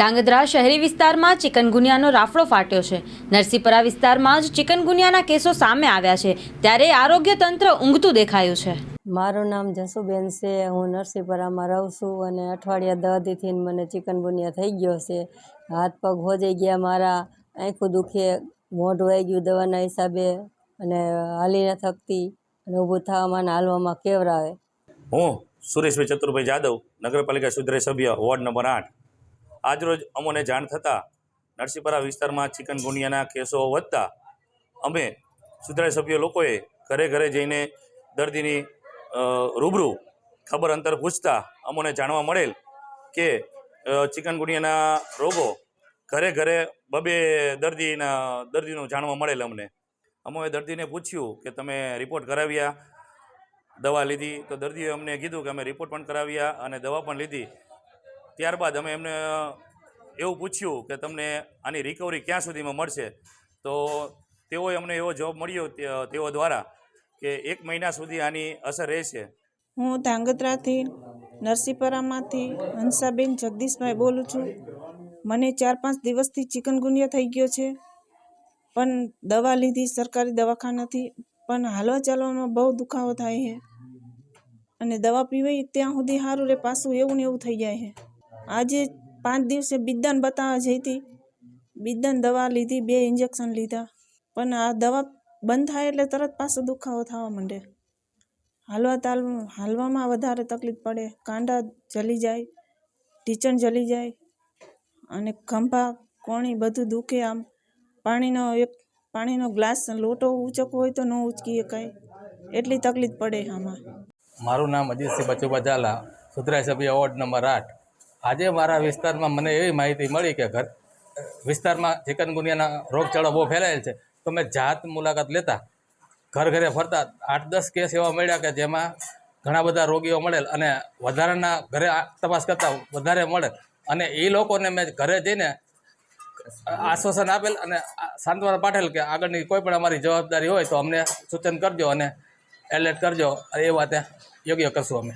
ધાંગધ્રા શહેરી વિસ્તારમાં ચિકનગુનિયાનો રાફડો ફાટ્યો છે. નરસીપરા વિસ્તારમાં જ ચિકનગુનિયાના કેસો સામે આવ્યા છે. ત્યારે આરોગ્ય તંત્ર ઊંઘતું દેખાયું છે. મારું નામ જસુબેન છે. હું નરસિંહપરામાં રહું છું અને અઠવાડિયા દહદીથી મને ચિકનગુનિયા થઈ ગયો છે. હાથ પગ હોજાઈ ગયા મારા આંખું દુખે મોઢ વહી ગયું દવાના હિસાબે અને હાલી ન થકતી અને ઊભું થવામાં ને હાલવામાં કેવરાવે. હું સુરેશભાઈ ચતુરભાઈ જાદવ નગરપાલિકા સુધરે સભ્ય વોર્ડ નંબર આઠ. આજરોજ અમોને જાણ થતાં નરસિંહપરા વિસ્તારમાં ચિકનગુનિયાના કેસો વધતા અમે સુધારા સભ્ય લોકોએ ઘરે ઘરે જઈને દર્દીની રૂબરૂ ખબર અંતર પૂછતા અમોને જાણવા મળેલ કે ચિકનગુનિયાના રોગો ઘરે ઘરે બબે દર્દીના, દર્દીનું જાણવા મળેલ અમને. અમોએ દર્દીને પૂછ્યું કે, તમે રિપોર્ટ કરાવ્યા? દવા લીધી? તો દર્દીએ અમને કીધું કે, અમે રિપોર્ટ પણ કરાવ્યા અને દવા પણ લીધી. ત્યારબાદ અમે એમને એવું પૂછ્યું કે તમને આની રિકવરી ક્યાં સુધીમાં મળશે? તો તેઓએ અમને એવો જવાબ મળ્યો તેઓ દ્વારા કે એક મહિના સુધી આની અસર રહેશે. હું ધાંગધ્રાથી નરસિંહપરામાંથી હંસાબેન જગદીશભાઈ બોલું છું. મને ચાર પાંચ દિવસથી ચિકનગુનિયા થઈ ગયો છે, પણ દવા લીધી, સરકારી દવાખાનાથી પણ હાલવા ચાલવામાં બહુ દુખાવો થાય છે. અને દવા પીવાય ત્યાં સુધી સારું રહે પાછું એવું ને એવું થઈ જાય છે. આજે પાંચ દિવસે બિદ્દાન બતાવવા જઈ હતી. બિદ્દાન દવા લીધી, બે ઇન્જેક્શન લીધા. પણ આ દવા બંધ થાય એટલે તરત પાછો દુખાવો થવા માંડે. હાલવા તાલ, હાલવામાં વધારે તકલીફ પડે. કાંડા જલી જાય ટીચણ જલી જાય અને ખંભા, કોણી બધું દુખે આમ. પાણીનો એક, પાણીનો ગ્લાસ લોટો ઊંચકવો હોય તો ન ઉચકી શકાય એટલી તકલીફ પડે આમાં. મારું નામ અજીતસિંહ બચુબા ઝાલા સુધરાય સભ્ય વોર્ડ નંબર આઠ. આજે મારા વિસ્તારમાં મને એવી માહિતી મળી કે ઘર વિસ્તારમાં ચિકનગુનિયાના રોગચાળો બહુ ફેલાયેલ છે. તો મેં જાત મુલાકાત લેતા ઘર ઘરે ફરતા આઠ દસ કેસ એવા મળ્યા કે જેમાં ઘણા બધા રોગીઓ મળેલ અને વધારાના ઘરે તપાસ કરતાં વધારે મળે અને એ લોકોને મેં ઘરે જઈને આશ્વાસન આપેલ અને સાંત્વના પાઠેલ કે આગળની કોઈ પણ અમારી જવાબદારી હોય તો અમને સૂચન કરજો અને એલર્ટ કરજો. એ વાતે યોગ્ય કરશું અમે.